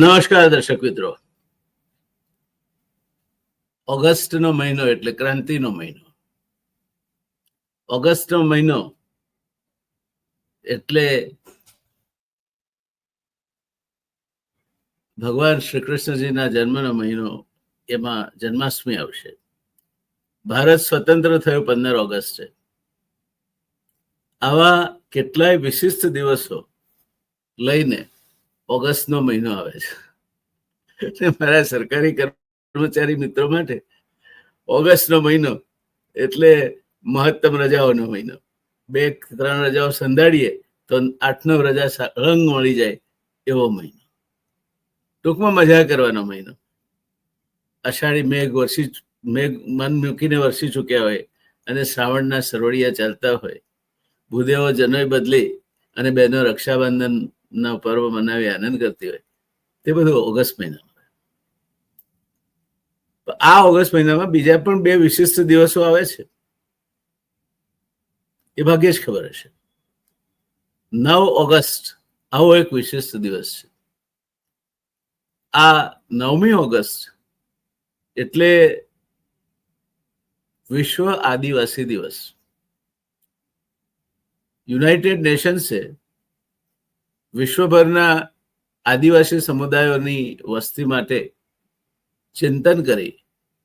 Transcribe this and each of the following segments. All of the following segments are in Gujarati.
નમસ્કાર દર્શક મિત્રો. ઓગસ્ટનો મહિનો એટલે ક્રાંતિનો મહિનો. ઓગસ્ટનો મહિનો એટલે ભગવાન શ્રી કૃષ્ણજીના જન્મનો મહિનો, એમાં જન્માષ્ટમી આવશે. ભારત સ્વતંત્ર થયો પંદર ઓગસ્ટે આવા કેટલાય વિશિષ્ટ દિવસો લઈને ઓગસ્ટનો મહિનો આવે છે. એટલે મારા સરકારી કર્મચારી મિત્રો માટે ઓગસ્ટનો મહિનો એટલે મહત્તમ રજાઓનો મહિનો. બે ત્રણ રજાઓ સંધાડીએ તો આઠ નવ રજા રંગ મળી જાય એવો મહિનો. ટૂંકમાં મજા કરવાનો મહિનો. અષાઢી મેઘ વર્ષી મેઘ મન મૂકીને વરસી ચૂક્યા હોય અને શ્રાવણના સરવડિયા ચાલતા હોય, ભૂદેવો જનોય બદલી અને બહેનો રક્ષાબંધન ના પર્વ મનાવી આનંદ કરતી હોય. તે બધું ઓગસ્ટ મહિનામાં. આ ઓગસ્ટ મહિનામાં બીજા પણ બે વિશિષ્ટ દિવસો આવે છે. એ ભાગ્યે જ ખબર હશે. નવ ઓગસ્ટ આવો એક વિશિષ્ટ દિવસ છે. આ નવમી ઓગસ્ટ એટલે વિશ્વ આદિવાસી દિવસ. યુનાઇટેડ નેશન્સે વિશ્વભરના આદિવાસી સમુદાયોની વસ્તી માટે ચિંતન કરી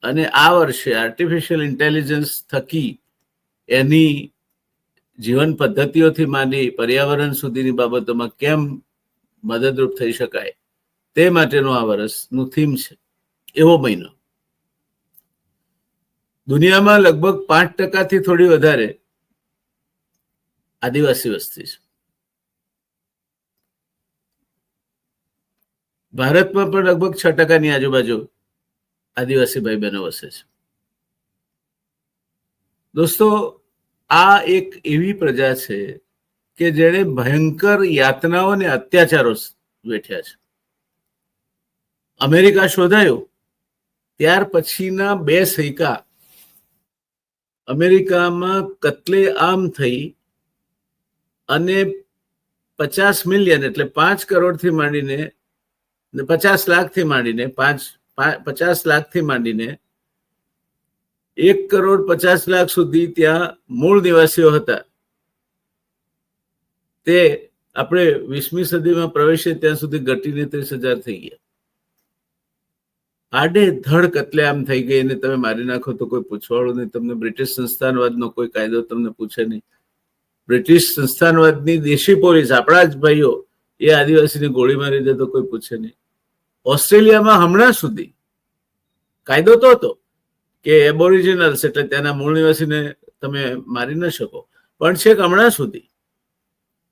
અને આ વર્ષે આર્ટિફિશિયલ ઇન્ટેલિજન્સ થકી એની જીવન પદ્ધતિઓથી માંડી પર્યાવરણ સુધીની બાબતોમાં કેમ મદદરૂપ થઈ શકાય તે માટેનું આ વર્ષનું થીમ છે. એવો મહિનો. દુનિયામાં લગભગ પાંચ ટકાથી થોડી વધારે આદિવાસી વસ્તી છે. ભારતમાં પણ લગભગ છ ટકાની આજુબાજુ આદિવાસી ભાઈ બહેનો વસે છે. દોસ્તો, આ એક એવી પ્રજા છે કે જેણે ભયંકર યાતનાઓ અને અત્યાચારો વેઠ્યા છે. અમેરિકા શોધાયું, ત્યાર પછીના બે સૈકા અમેરિકામાં કતલે આમ થઈ અને પચાસ મિલિયન એટલે પાંચ કરોડથી માંડીને ને પચાસ લાખથી માંડીને પાંચ પચાસ લાખથી માંડીને એક કરોડ પચાસ લાખ સુધી ત્યાં મૂળ નિવાસીઓ હતા. તે આપણે વીસમી સદીમાં પ્રવેશે ત્યાં સુધી ઘટીને ત્રીસ હજાર થઈ ગયા. આડે ધડ કતલેઆમ થઈ ગઈ અને તમે મારી નાખો તો કોઈ પૂછવાળું નહીં. તમને બ્રિટિશ સંસ્થાનવાદનો કોઈ કાયદો તમને પૂછે નહીં. બ્રિટિશ સંસ્થાનવાદની દેશી પોલીસ, આપણા જ ભાઈઓ એ આદિવાસીને ગોળી મારી દે તો કોઈ પૂછે નહીં. ઓસ્ટ્રેલિયામાં હમણાં સુધી કાયદો તો હતો કે એબોરિજિનલ્સ એટલે ત્યાંના મૂળ નિવાસીને તમે મારી ન શકો. પણ છેક હમણાં સુધી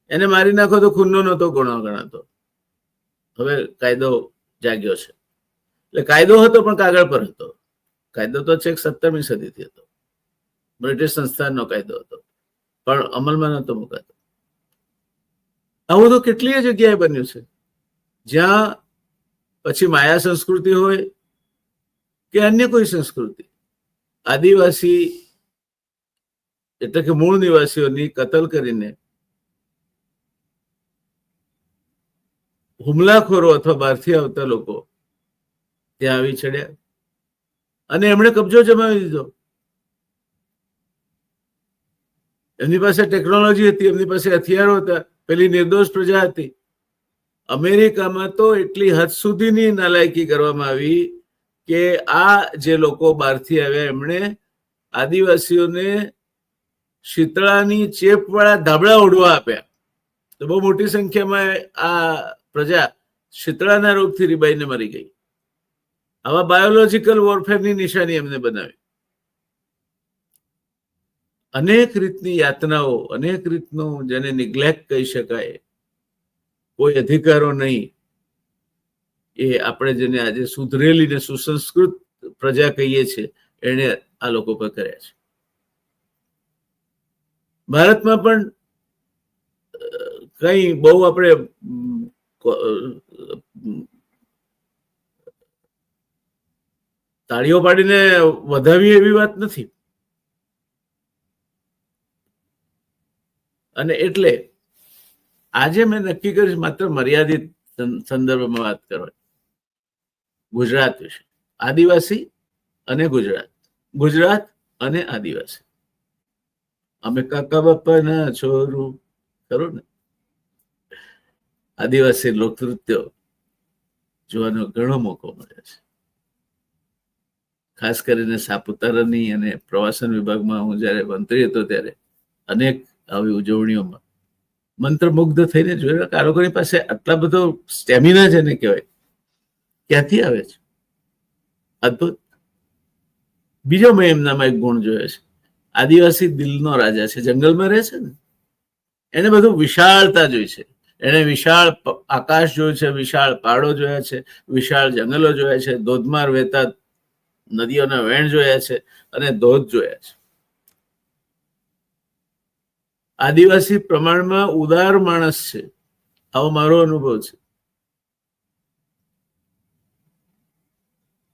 એને મારી નાખો તો ખૂનનો નહોતો ગુનો ગણાતો. હવે કાયદો જાગ્યો છે. એટલે કાયદો હતો પણ કાગળ પર હતો. કાયદો તો છેક સત્તરમી સદીથી હતો. બ્રિટિશ સંસ્થાનનો કાયદો હતો. પણ અમલમાં નહોતો મુકાતો. આવું તો કેટલીય જગ્યાએ બન્યું છે. જ્યાં પછી માયા સંસ્કૃતિ હોય કે અન્ય કોઈ સંસ્કૃતિ. આદિવાસી એટલે કે મૂળ નિવાસીઓની કતલ કરીને હુમલાખોરો અથવા બહારથી આવતા લોકો ત્યાં આવી ચડ્યા. અને એમણે કબજો જમાવી દીધો. એમની પાસે ટેકનોલોજી હતી, એમની પાસે હથિયારો હતા, પેલી નિર્દોષ પ્રજા હતી. અમેરિકામાં તો એટલી હદ સુધીની નાલાયકી કરવામાં આવી કે આ જે લોકો બહારથી આવ્યા, એમણે આદિવાસીઓને શીતળાની ચેપવાળા ધાબળા ઓઢવા આપ્યા. તો બહુ મોટી સંખ્યામાં આ પ્રજા શીતળાના રોગથી રીબાઈને મરી ગઈ. આવા બાયોલોજીકલ વોરફેરની નિશાની એમને બનાવી. અનેક રીતની યાતનાઓ, અનેક રીતનું જેને નિગ્લેક્ટ કહી શકાય, કોઈ અધિકારો નહીં, એ આપણે જેને આજે સુધરેલી ને સુસંસ્કૃત પ્રજા કહીએ છીએ, એને આ લોકો પર કર્યા છે. ભારતમાં પણ કઈ બહુ આપણે તાળીઓ પાડીને વધાવી એવી વાત નથી. અને એટલે આજે મેં નક્કી કર્યું માત્ર મર્યાદિત સંદર્ભમાં વાત કરવાની ગુજરાત વિશે. આદિવાસી અને ગુજરાત. ગુજરાત અને આદિવાસી. અમે કાકા બાપાના છોરું, ખરું ને? આદિવાસી લોકનૃત્ય જોવાનો ઘણો મોકો મળે છે. ખાસ કરીને સાપુતારાની અને પ્રવાસન વિભાગમાં હું જ્યારે મંત્રી હતો ત્યારે અનેક આવી ઉજવણીઓમાં. મંત્રમુગ્ધ થઈને જોયું કે આ લોકોની પાસે આટલા બધો સ્ટેમિના છે ને કહેવાય. ક્યાંથી આવે છે? અદભુત. બીજો મેં એમનામાં એક ગુણ જોયો છે. આદિવાસી દિલનો રાજા છે. જંગલમાં રહે છે ને? એને બધું વિશાળતા જોઈ છે. એને વિશાળ આકાશ જોયું છે, વિશાળ પહાડો જોયા છે, વિશાળ જંગલો જોયા છે, ધોધમાર વહેતા નદીઓના વેણ જોયા છે અને ધોધ જોયા છે. આદિવાસી પ્રમાણમાં ઉદાર માણસ છે. આવો મારો અનુભવ છે.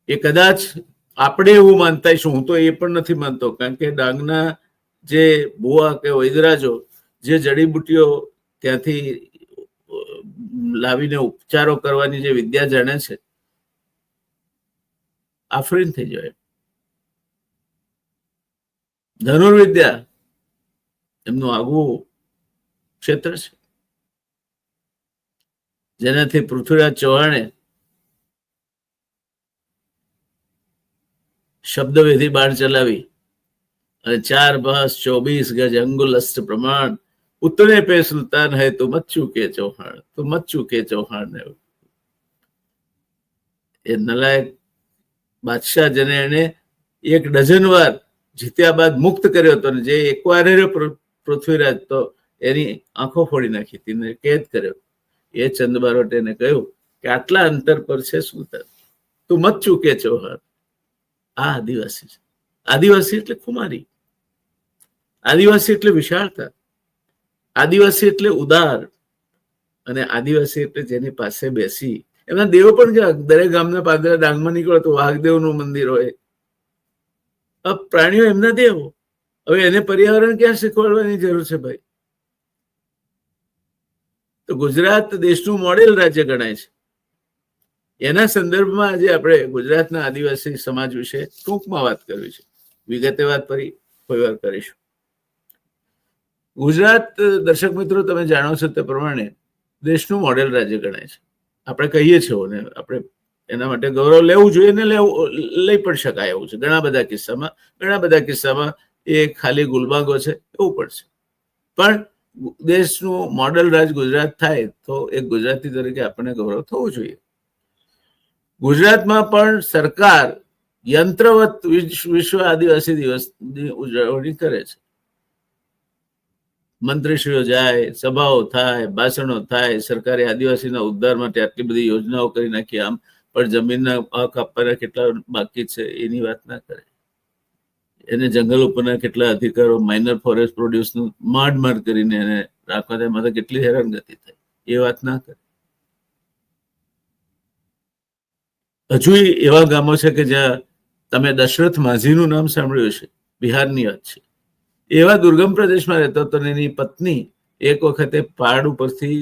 એ કદાચ આપણે એવું માનતા છું હું તો એ પણ નથી માનતો, કારણ કે ડાંગના જે બુઆ કે વૈદરાજો, જે જડીબુટીઓ ત્યાંથી લાવીને ઉપચારો કરવાની જે વિદ્યા જાણે છે, આફરીન થઈ જાય. ધનુર્વિદ્યા એમનું આગવું ક્ષેત્ર છે. જેનાથી પૃથ્વીરાજ ચૌહાણે શબ્દવિધિ બાણ ચલાવી અને ચાર બસ ચોવીસ ગજ અંગુલસ્ત પ્રમાણ ઉતરે પે સુલતાન હૈ તો મચ્છું કે ચૌહાણ, તો મચ્છુ કે ચૌહાણ એ નલાયક બાદશાહ જેને એને એક ડઝન વાર જીત્યા બાદ મુક્ત કર્યો હતો જે એકવાર પૃથ્વીરાજ તો એની આંખો ફોડી નાખી. હતી ને કેદ કર્યો. એ ચંદ બારોટેને કહ્યું કે આટલા અંતર પર છે સુલતાન તું મત ચૂકે ચૌહાણ આ આદિવાસી છે. આદિવાસી એટલે ખુમારી. આદિવાસી એટલે વિશાળતા. આદિવાસી એટલે ઉદાર. અને આદિવાસી એટલે જેની પાસે બેસી. એમના દેવો પણ દરેક ગામના પાદરા ડાંગમાં નીકળો તો વાઘદેવનું મંદિર હોય. પ્રાણીઓ એમના દેવો. હવે એને પર્યાવરણ ક્યાં શીખવાડવાની જરૂર છે ભાઈ? તો ગુજરાત દેશનું મોડેલ રાજ્ય ગણાય છે. એના સંદર્ભમાં આજે આપણે ગુજરાતના આદિવાસી સમાજ વિશે ટૂંકમાં વાત કરવી છે. વિગતે વાત ફરી કોઈ વાર કરીશું. ગુજરાત, દર્શક મિત્રો, તમે જાણો છો તે પ્રમાણે દેશનું મોડેલ રાજ્ય ગણાય છે. આપણે કહીએ છીએ ને આપણે એના માટે ગૌરવ લેવું જોઈએ ને લેવું, લઈ પણ શકાય એવું છે. ઘણા બધા કિસ્સામાં, ઘણા બધા કિસ્સામાં એ ખાલી ગુલબાગો છે, એવું પડશે પણ દેશનું મોડલ રાજ ગુજરાત થાય તો એક ગુજરાતી તરીકે આપણને ગૌરવ થવું જોઈએ. ગુજરાતમાં પણ સરકાર યંત્રવત વિશ્વ આદિવાસી દિવસની ઉજવણી કરે છે. મંત્રીશ્રીઓ જાય, સભાઓ થાય, ભાષણો થાય, સરકારે આદિવાસીના ઉદ્ધાર માટે આટલી બધી યોજનાઓ કરી નાખી, આમ પણ જમીનના હક આપવાના કેટલા બાકી છે, એની વાત ના કરે. એને જંગલ ઉપરના કેટલા અધિકારો માઇનર ફોરેસ્ટ પ્રોડ્યુસનું માંડ માંડ કરીને એને રાખવા તો કેટલી હેરાનગતિ થઈ એ વાત ના કરે. હજુ એવા ગામો છે કે જ્યાં તમે દશરથ માઝીનું નામ સાંભળ્યું છે બિહારની વાત છે. એવા દુર્ગમ પ્રદેશમાં રહેતો હતો એની પત્ની એક વખતે પહાડ ઉપરથી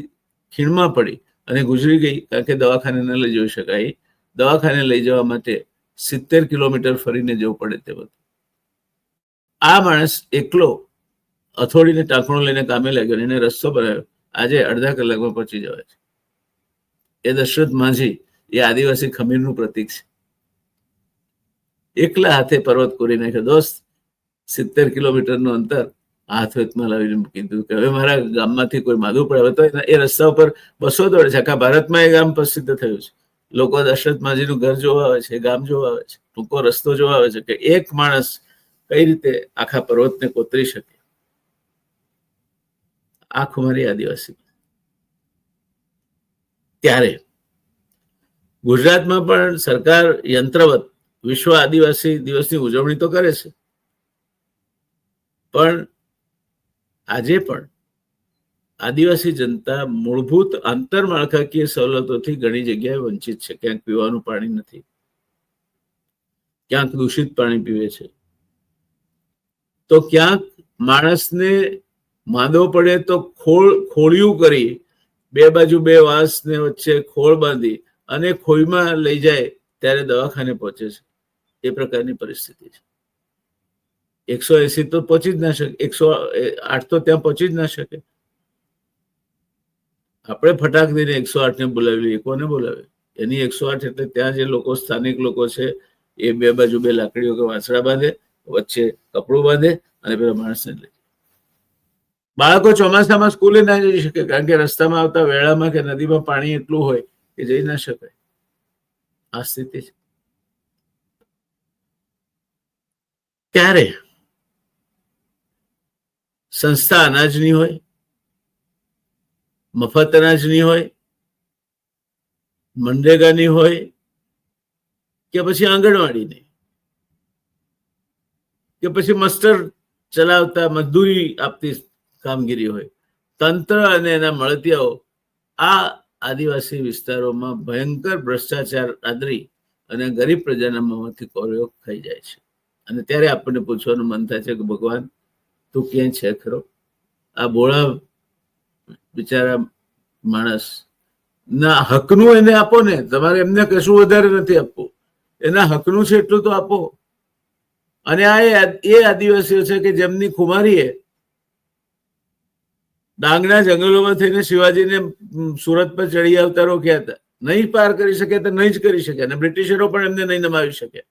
ખીણમાં પડી અને ગુજરી ગઈ, કારણ કે દવાખાને ન લઈ જઈ શકાય. દવાખાને લઈ જવા માટે સિત્તેર કિલોમીટર ફરીને જવું પડે તે બધું આ માણસ એકલો અથોડીને ટાંકણું લઈને કામે લાગ્યો એને રસ્તો બનાવ્યો. આજે અડધા કલાકમાં પહોંચી જવાય છે. એ દશરથ માંઝી એ આદિવાસી ખમીરનું પ્રતીક છે. એકલા હાથે પર્વત કોરી નાખ્યો. દોસ્ત, સિત્તેર કિલોમીટરનું અંતર હાથ વેતમાં લાવીને મૂકી દીધું કે હવે મારા ગામમાંથી કોઈ માદું પડે તો એ રસ્તા ઉપર બસો દોડે છે. આખા ભારતમાં એ ગામ પ્રસિદ્ધ થયું છે. લોકો દશરથ માજીનું ઘર જોવા આવે છે, ગામ જોવા આવે છે, ટૂંકો રસ્તો જોવા આવે છે કે એક માણસ કઈ રીતે આખા પર્વતને કોતરી શકે? આ ખુમારી આદિવાસી. ત્યારે ગુજરાતમાં પણ સરકાર યંત્રવત વિશ્વ આદિવાસી દિવસની ઉજવણી તો કરે છે. પણ આજે પણ આદિવાસી જનતા મૂળભૂત આંતરમાળખાકીય સવલતોથી ઘણી જગ્યાએ વંચિત છે. ક્યાંક પીવાનું પાણી નથી. ક્યાંક દૂષિત પાણી પીવે છે. તો ક્યાંક માણસને માંદો પડે તો ખોળ, ખોળિયું કરી બે બાજુ બે વાંસને વચ્ચે ખોળ બાંધી અને ખોઈમાં લઈ જાય ત્યારે દવાખાને પહોંચે છે. એ પ્રકારની પરિસ્થિતિ છે. એકસો એસી તો પહોંચી જ ના શકે, એકસો આઠ તો ત્યાં પહોંચી જ ના શકે. આપણે ફટાક દઈને એકસો આઠ ને બોલાવી લઈએ કોને બોલાવે? એની એકસો આઠ એટલે ત્યાં જે લોકો, સ્થાનિક લોકો છે, એ બે બાજુ બે લાકડીઓ કે વાંસડા બાંધે વચ્ચે કપડું બાંધે અને પેલા માણસને લઈ બાળકો ચોમાસામાં સ્કૂલે ના જઈ શકે, કારણ કે રસ્તામાં આવતા વેળામાં કે નદીમાં પાણી એટલું હોય કે જઈ ના શકાય. આ સ્થિતિ છે. ત્યારે સંસ્થા અનાજની હોય, મફત અનાજની હોય, મનરેગાની હોય, કે પછી આંગણવાડીની? કે પછી મસ્ટર ચલાવતા મજદૂરી આપતી કામગીરી હોય. તંત્ર અને એના મળતિયાઓ આ આદિવાસી વિસ્તારોમાં ભયંકર ભ્રષ્ટાચાર આદરી અને ગરીબ પ્રજાના મોંમાંથી કોળિયો ખાઈ જાય છે. અને ત્યારે આપણને પૂછવાનું મન થાય છે કે ભગવાન, તું ક્યાંય છે ખરો? આ ભોળા બિચારા માણસ ના હકનું એને આપો ને. તમારે એમને કશું વધારે નથી આપવું. એના હકનું છે એટલું તો આપો. અને આ એ આદિવાસીઓ છે કે જેમની ખુમારીએ ડાંગના જંગલોમાં થઈને શિવાજીને સુરત પર ચડી આવતા રોક્યા હતા. નહીં પાર કરી શકે તો નહીં જ કરી શકે અને બ્રિટિશરો પણ એમને નહીં નમાવી શકે.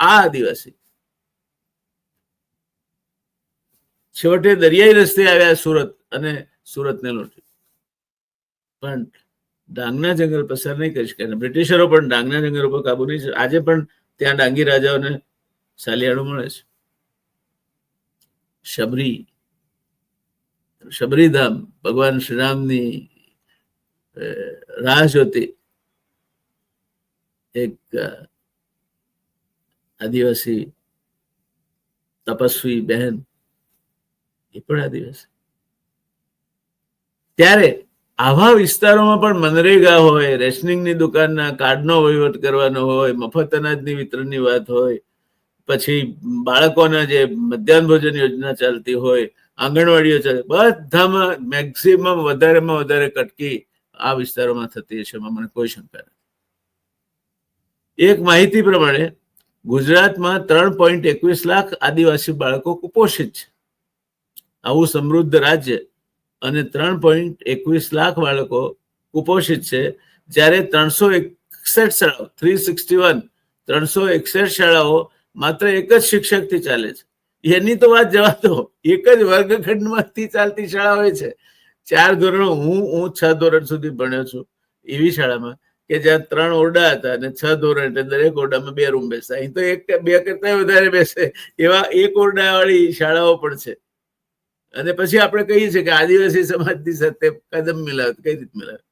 આ આદિવાસી. છેવટે દરિયાઈ રસ્તે આવ્યા સુરત અને સુરતને લૂંટી. પણ ડાંગના જંગલ પસાર નહીં કરી શકે બ્રિટિશરો પણ ડાંગના જંગલ ઉપર કાબુ નહીં આજે પણ ત્યાં ડાંગી રાજાઓને સાલિયાણું મળે છે. શબરી, શબરીધામ, ભગવાન શ્રીરામની રાહ જોતી એક આદિવાસી તપસ્વી બહેન. એ પણ આદિવાસી. ત્યારે આવા વિસ્તારોમાં પણ મનરેગા હોય, રેશનિંગની દુકાનના કાર્ડનો વહીવટ કરવાનો હોય, મફત અનાજની વિતરણની વાત હોય પછી બાળકોના જે મધ્યાહન ભોજન યોજના ચાલતી હોય, આંગણવાડીઓ ચાલે, બધામાં મેક્સિમમ વધારેમાં વધારે કટકી આ વિસ્તારોમાં થતી છે એમાં મને કોઈ શંકા નથી. એક માહિતી પ્રમાણે ગુજરાતમાં ત્રણ પોઈન્ટ એકવીસ લાખ આદિવાસી બાળકો કુપોષિત છે. આવું સમૃદ્ધ રાજ્ય અને ત્રણ પોઈન્ટ એકવીસ લાખ બાળકો કુપોષિત છે. જ્યારે ત્રણસો એકસઠ શાળાઓ થ્રી સિક્સટી વન ત્રણસો એકસઠ શાળાઓ માત્ર એક જ શિક્ષકથી ચાલે છે. એની તો વાત જવા દો, એક જ વર્ગખંડમાંથી ચાલતી શાળા હોય છે. ચાર ધોરણો, હું હું છ ધોરણ સુધી ભણ્યો છું એવી શાળામાં કે જ્યાં ત્રણ ઓરડા હતા અને છ ધોરણ એટલે દરેક ઓરડામાં બે રૂમ બેસતા. અહીં તો એક, બે કરતા વધારે બેસે એવા એક ઓરડા વાળી શાળાઓ પણ છે. અને પછી આપણે કહીએ છીએ કે આદિવાસી સમાજની સાથે કદમ મિલાવત કઈ રીત મિલાવત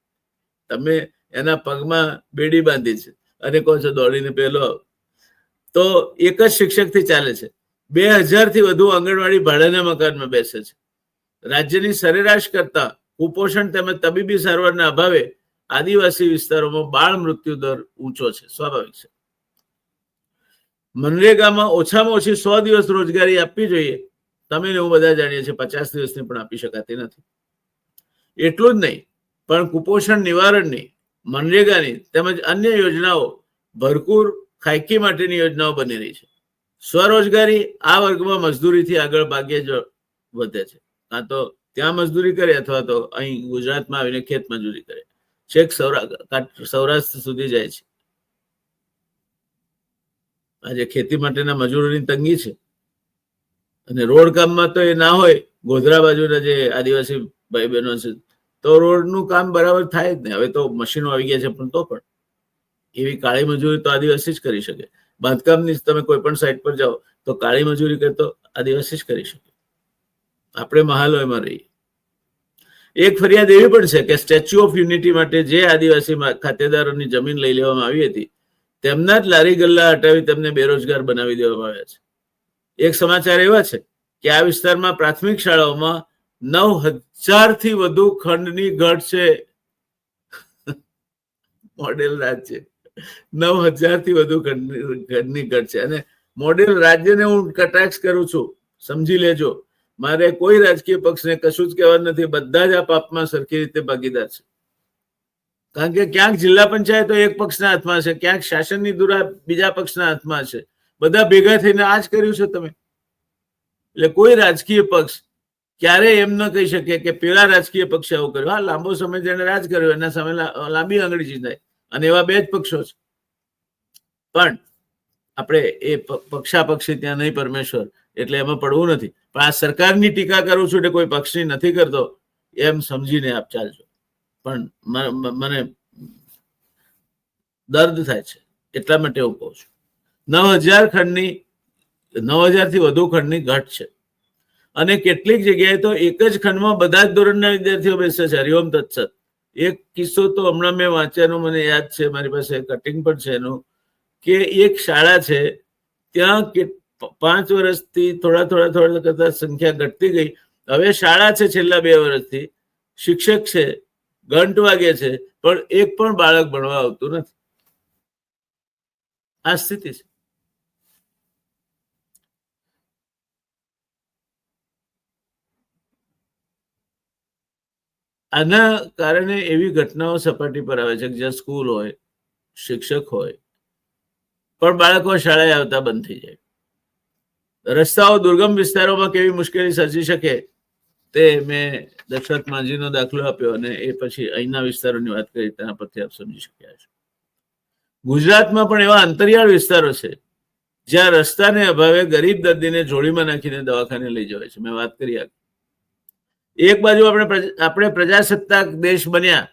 તમે એના પગમાં બેડી બાંધી છે. અને કહો છો દોડીને પેલો તો એક જ શિક્ષકથી ચાલે છે. બે હજારથી વધુ આંગણવાડી ભાડાના મકાનમાં બેસે છે. રાજ્યની સરેરાશ કરતા કુપોષણ તેમજ તબીબી સારવારના અભાવે આદિવાસી વિસ્તારોમાં બાળ મૃત્યુ દર ઊંચો છે. સ્વાભાવિક છે. મનરેગામાં ઓછામાં ઓછી સો દિવસ રોજગારી આપવી જોઈએ. તમે એવું બધા જાણીએ છીએ પચાસ દિવસની પણ આપી શકાતી નથી. એટલું જ નહીં, પણ કુપોષણ નિવારણની, મનરેગાની તેમજ અન્ય યોજનાઓ ભરપૂર ખાયકી માટેની યોજનાઓ બની રહી છે. સ્વરોજગારી આ વર્ગમાં મજદૂરીથી આગળ ભાગ્યે જ વધે છે. કાં તો ત્યાં મજદૂરી કરે અથવા તો અહીં ગુજરાતમાં આવીને ખેત મજૂરી કરે. છેક સૌરાષ્ટ્ર સુધી જાય છે. આજે ખેતી માટેના મજૂરોની તંગી છે. અને રોડ કામમાં તો એ ના હોય, ગોધરા બાજુના જે આદિવાસી ભાઈ બહેનો છે, તો રોડનું કામ બરાબર થાય જ નહીં. હવે તો મશીનો આવી ગયા છે પણ તો પણ. એવી કાળી મજૂરી તો આદિવાસી જ કરી શકે. બાંધકામની તમે કોઈ પણ સાઈડ પર જાઓ, તો કાળી મજૂરી કરતો આદિવાસી જ કરી શકે. આપણે મહાલયમાં રહીએ. એક ફરિયાદ એવી પણ છે કે સ્ટેચ્યુ ઓફ યુનિટી માટે જે આદિવાસી ખાતેદારોની જમીન લઈ લેવામાં આવી હતી, તેમના જ લારી ગલ્લા હટાવી તેમને બેરોજગાર બનાવી દેવામાં આવ્યા છે. એક સમાચાર એવા છે કે આ વિસ્તારમાં પ્રાથમિક શાળાઓમાં નવ હજારથી વધુ ખંડની ઘટ છે. મોડેલ રાજ્ય નવ હજારથી વધુ ઘરની ઘટ છે. અને મોડેલ રાજ્યને હું કટાક્ષ કરું છું. સમજી લેજો. મારે કોઈ રાજકીય પક્ષને કશું જ કહેવા નથી. બધા જ આ પાપમાં સરખી રીતે ભાગીદાર છે. કારણ કે ક્યાંક જિલ્લા પંચાયતો એક પક્ષના હાથમાં છે, ક્યાંક શાસનની દુરા બીજા પક્ષના હાથમાં છે. બધા ભેગા થઈને આ જ કર્યું છે તમે. એટલે કોઈ રાજકીય પક્ષ ક્યારે એમ ન કહી શકે કે પેલા રાજકીય પક્ષે આવું કર્યું. હા, લાંબો સમય જેને રાજ કર્યો, એના સામે લાંબી આંગળી ચીંધાય અને એવા બે જ પક્ષો છે. પણ આપણે એ પક્ષાપક્ષી ત્યાં નહીં પરમેશ્વર, એટલે એમાં પડવું નથી. પણ આ સરકારની ટીકા કરું છું એટલે કોઈ પક્ષની નથી કરતો, એમ સમજીને આપ ચાલજો. પણ મને દર્દ થાય છે, એટલા માટે હું કહું છું. નવ હજાર ખંડની, નવ હજારથી વધુ ખંડની ઘટ છે. અને કેટલીક જગ્યાએ તો એક જ ખંડમાં બધા જ ધોરણના વિદ્યાર્થીઓ બેસે છે, હરિઓમ તત્સત. એક કિસ્સો તો હમણાં મેં વાંચ્યાનો મને યાદ છે, મારી પાસે કટિંગ પણ છે એનું, કે એક શાળા છે, ત્યાં કે પાંચ વર્ષથી થોડા થોડા થોડા કરતા સંખ્યા ઘટતી ગઈ. હવે શાળા છે છેલ્લા બે વર્ષથી, શિક્ષક છે, ઘંટ વાગે છે, પણ એક પણ બાળક ભણવા આવતું નથી. આ સ્થિતિ છે. આના કારણે એવી ઘટનાઓ સપાટી પર આવે છે કે જ્યાં સ્કૂલ હોય, શિક્ષક હોય, પણ બાળકો શાળાએ આવતા બંધ થઈ જાય. રસ્તાઓ દુર્ગમ વિસ્તારોમાં કેવી મુશ્કેલી સર્જી શકે તે મેં દશરથ માંઝીનો દાખલો આપ્યો અને એ પછી અહીંના વિસ્તારોની વાત કરી, તેના પરથી આપ સમજી શક્યા છો ગુજરાતમાં પણ એવા અંતરિયાળ વિસ્તારો છે, જ્યાં રસ્તાને અભાવે ગરીબ દર્દીને જોડીમાં નાખીને દવાખાને લઈ જવાય છે. મેં વાત કરી આ એક બાજુ આપણે આપણે પ્રજાસત્તાક દેશ બન્યા.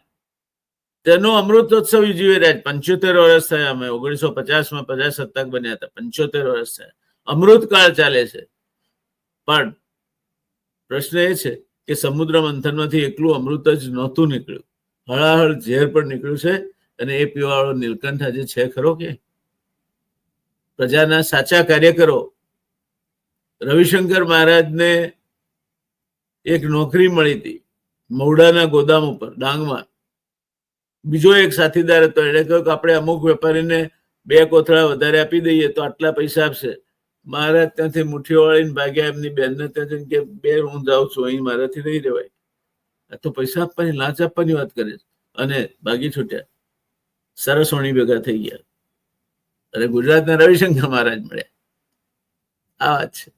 તેનો અમૃતોત્સવ ઉજવી રહ્યા પંચોતેર વર્ષ થયા અમે. ઓગણીસો પચાસમાં પ્રજાસત્તાક બન્યા હતા. પંચોતેર વર્ષ થયા. અમૃતકાળ ચાલે છે. પણ પ્રશ્ન એ છે કે સમુદ્ર મંથનમાંથી એકલું અમૃત જ નહોતું નીકળ્યું. હળાહળ ઝેર પણ નીકળ્યું છે અને એ પીવાવાળો નીલકંઠ આજે છે ખરો કે? પ્રજાના સાચા કાર્યકરો રવિશંકર મહારાજને એક નોકરી મળી હતી મવડાના ગોદામ ઉપર, ડાંગમાં. બીજો એક સાથીદાર હતો એને કહ્યું કે આપણે અમુક વેપારીને બે કોથળા વધારે આપી દઈએ તો આટલા પૈસા આપશે. મહારાજ ત્યાંથી મુઠ્ઠીઓ વાળીને ભાગ્યા એમની બહેનને ત્યાં જઈને કે બે હું જાઉં છું, અહીં મારાથી નહીં રહેવાય. આ તો પૈસા આપવાની, લાંચ આપવાની વાત કરે અને ભાગી છૂટ્યા. સરસવણી ભેગા થઈ ગયા. અને ગુજરાતના રવિશંકર મહારાજ મળ્યા. આ વાત છે.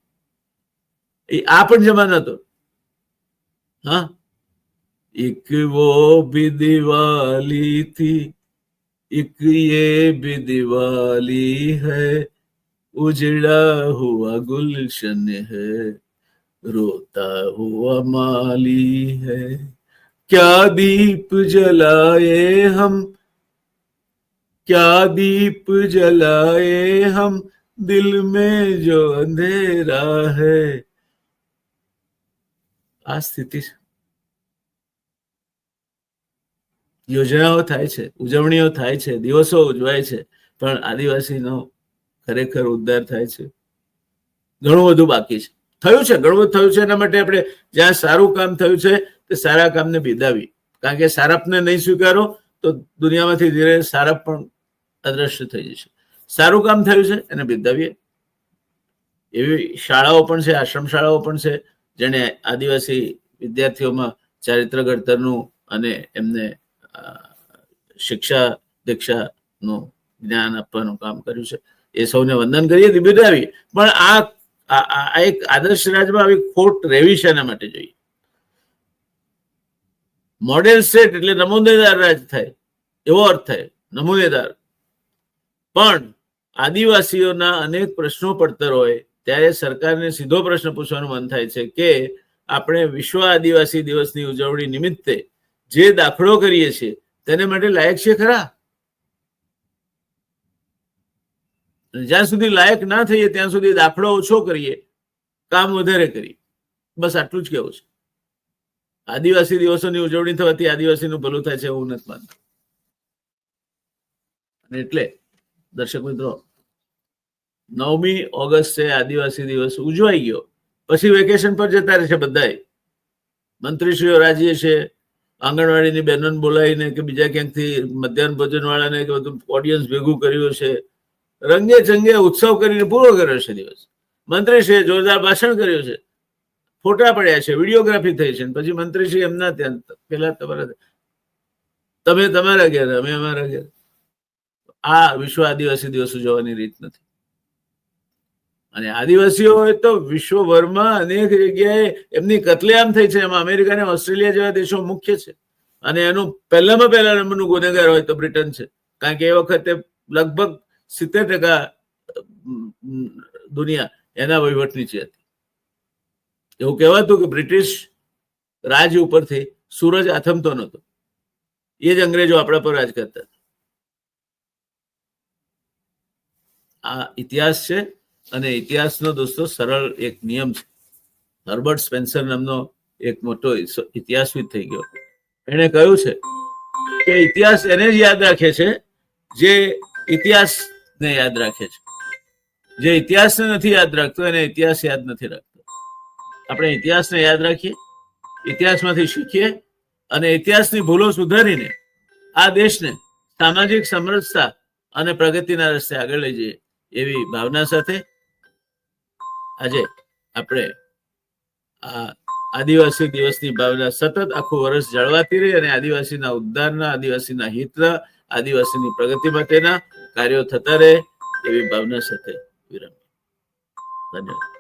એ આ પણ જમાનો હતો. हाँ? एक वो भी दिवाली थी, एक ये भी दिवाली है, उजड़ा हुआ गुलशन है, रोता हुआ माली है। क्या दीप जलाए हम? क्या दीप जलाए हम? दिल में जो अंधेरा है સ્થિતિ છે યોજનાઓ થાય છે, ઉજવણીઓ થાય છે, દિવસો ઉજવાય છે, પણ આદિવાસીનો ખરેખર ઉદ્ધાર થાય છે. ઘણું બધું બાકી છે. થયું છે, ઘણું બધું થયું છે, એના માટે આપણે જ્યાં સારું કામ થયું છે, તે સારા કામને બિદાવી કારણ કે સારપને નહીં સ્વીકારો, તો દુનિયામાંથી ધીરે સારપ પણ અદ્રશ્ય થઈ જશે. સારું કામ થયું છે, એને બિદાવીએ એવી શાળાઓ પણ છે આશ્રમ શાળાઓ પણ છે જેણે આદિવાસી વિદ્યાર્થીઓમાં ચારિત્ર ઘડતરનું અને એમને શિક્ષા દીક્ષાનું જ્ઞાન આપવાનું કામ કર્યું છે. એ સૌને વંદન કરીએ તે બિરદાવી પણ આ એક આદર્શ રાજમાં આવી ખોટ રહેવી એના માટે જોઈએ? મોડેલ સ્ટેટ એટલે નમૂનેદાર રાજ થાય. એવો અર્થ થાય, નમૂનેદાર. પણ આદિવાસીઓના અનેક પ્રશ્નો પડતર હોય ત્યારે સરકારને સીધો પ્રશ્ન પૂછવાનું મન થાય છે કે આપણે વિશ્વ આદિવાસી દિવસની ઉજવણી નિમિત્તે જે દાખલો કરીએ છીએ, તેને માટે લાયક છે ખરા? જ્યાં સુધી લાયક ના થઈએ, ત્યાં સુધી દાખલો ઓછો કરીએ, કામ વધારે કરીએ. બસ આટલું જ કેવું છે. આદિવાસી દિવસોની ઉજવણી થવાથી આદિવાસીનું ભલું થાય છે, એવું નથી માનતો. એટલે, દર્શક મિત્રો નવમી ઓગસ્ટે આદિવાસી દિવસ, ઉજવાઈ ગયો. પછી વેકેશન પર જતા રહેશે બધાય. મંત્રીશ્રીઓ રાજીએ છે. આંગણવાડીની બહેનોને બોલાવીને કે બીજા ક્યાંકથી મધ્યાહન ભોજન વાળાને કે બધું ઓડિયન્સ ભેગું કર્યું છે. રંગે ચંગે ઉત્સવ કરીને પૂરો કર્યો છે દિવસ. મંત્રીશ્રીએ જોરદાર ભાષણ કર્યું છે. ફોટા પડ્યા છે, વિડીયોગ્રાફી થઈ છે પછી મંત્રીશ્રી એમના ત્યાં પેલા તમારા તમે તમારા ઘેર, અમે અમારા ઘેર. આ વિશ્વ આદિવાસી દિવસ ઉજવવાની રીત નથી. અને આદિવાસીઓ હોય તો વિશ્વભરમાં અનેક જગ્યાએ એમની કતલેઆમ થઈ છે. એમાં અમેરિકા અને ઓસ્ટ્રેલિયા જેવા દેશો મુખ્ય છે. અને એનું પહેલામાં પહેલા નંબરનું ગુનેગાર હોય તો બ્રિટન છે. કારણ કે એ વખતે લગભગ સિત્તેર ટકા દુનિયા એના વહીવટ નીચે હતી એવું કહેવાતું કે બ્રિટિશ રાજ ઉપરથી સૂરજ આથમતો નહોતો. એ જ અંગ્રેજો આપણા પર રાજ કરતા આ ઇતિહાસ છે. અને ઇતિહાસનો દોસ્તો, સરળ એક નિયમ છે. હર્બર્ટ સ્પેન્સર નામનો એક મોટો ઇતિહાસવિદ થઈ ગયો. એણે કહ્યું છે કે ઇતિહાસ એને જ યાદ રાખે છે, જે ઇતિહાસને યાદ રાખે છે. જે ઇતિહાસને નથી યાદ રાખતો, એને ઇતિહાસ યાદ નથી રાખતો. આપણે ઇતિહાસને યાદ રાખીએ, ઇતિહાસમાંથી શીખીએ અને ઇતિહાસની ભૂલો સુધારીને આ દેશને સામાજિક સમરસતા અને પ્રગતિના રસ્તે આગળ લઈ જઈએ એવી ભાવના સાથે આજે આપણે આ આદિવાસી દિવસની ભાવના સતત આખું વર્ષ જળવાતી રહી અને આદિવાસીના ઉદ્ધારના, આદિવાસીના હિતના, આદિવાસીની પ્રગતિ માટેના કાર્યો થતા રહે એવી ભાવના સાથે વિરામ. ધન્યવાદ.